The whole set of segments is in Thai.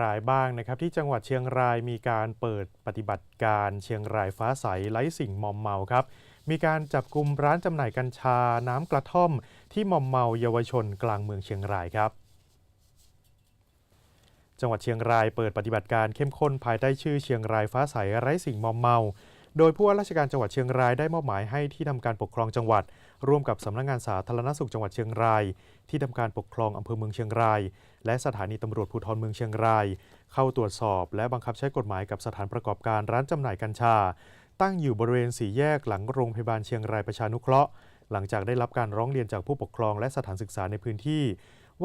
รายบ้างนะครับ ที่จังหวัดเชียงรายมีการเปิดปฏิบัติการเชียงรายฟ้าใสไร้สิ่งมอมเมาครับ มีการจับกลุ่มร้านจำหน่ายกัญชาน้ำกระท่อม ที่มอมเมาเยาวชนกลางเมืองเชียงรายครับจังหวัดเชียงรายเปิดปฏิบัติการเข้มข้นภายใต้ชื่อเชียงรายฟ้าใสไร้สิ่งมอมเมา โดยผู้ว่าราชการจังหวัดเชียงรายได้มอบหมายให้ที่ทำการปกครองจังหวัด ร่วมกับสำนักงานสาธารณสุขจังหวัดเชียงราย ที่ทำการปกครองอำเภอเมืองเชียงราย และสถานีตำรวจภูธรเมืองเชียงราย เข้าตรวจสอบ และบังคับใช้กฎหมายกับสถานประกอบการร้านจำหน่ายกัญชา ตั้งอยู่บริเวณสี่แยกหลังโรงพยาบาลเชียงรายประชานุเคราะห์ หลังจากได้รับการร้องเรียนจากผู้ปกครองและสถานศึกษาในพื้นที่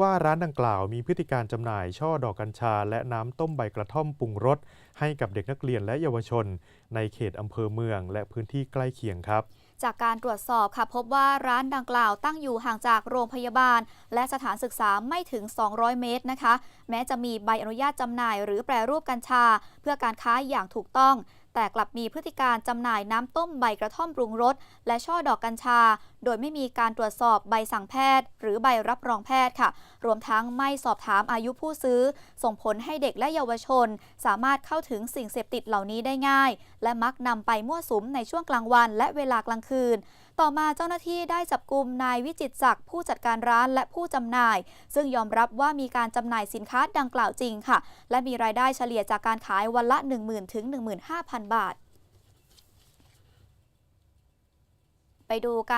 ว่าร้านดังกล่าวมีพฤติการจำหน่าย ช่อดอกกัญชา และน้ำต้มใบกระท่อมปรุงรสให้กับเด็กนักเรียนและเยาวชน ในเขตอำเภอเมือง และพื้นที่ใกล้เคียงครับจากการตรวจสอบค่ะพบว่าร้านดังกล่าวตั้งอยู่ห่างจากโรงพยาบาล และสถานศึกษาไม่ถึง 200 เมตรนะคะ แม้จะมีใบอนุญาตจำหน่ายหรือแปรรูปกัญชา เพื่อการค้าอย่างถูกต้อง แต่กลับมีพฤติการจำหน่ายน้ำต้มใบกระท่อมปรุงรสและช่อดอกกัญชา โดยไม่มีการตรวจสอบใบสั่งแพทย์ หรือใบรับรองแพทย์ค่ะ รวมทั้งไม่สอบถามอายุผู้ซื้อ ส่งผลให้เด็กและเยาวชน สามารถเข้าถึงสิ่งเสพติดเหล่านี้ได้ง่าย และมักนำไปมั่วสุมในช่วงกลางวันและเวลากลางคืน ต่อมาเจ้าหน้าที่ได้จับกลุ่มนายวิจิตศักดิ์ผู้จัดการร้านและผู้จำหน่าย ซึ่งยอมรับว่ามีการจำหน่ายสินค้าดังกล่าวจริงค่ะ และมีรายได้เฉลี่ยจากการขายวันละ 10,000ถึง15,000 บาท ไปดูการ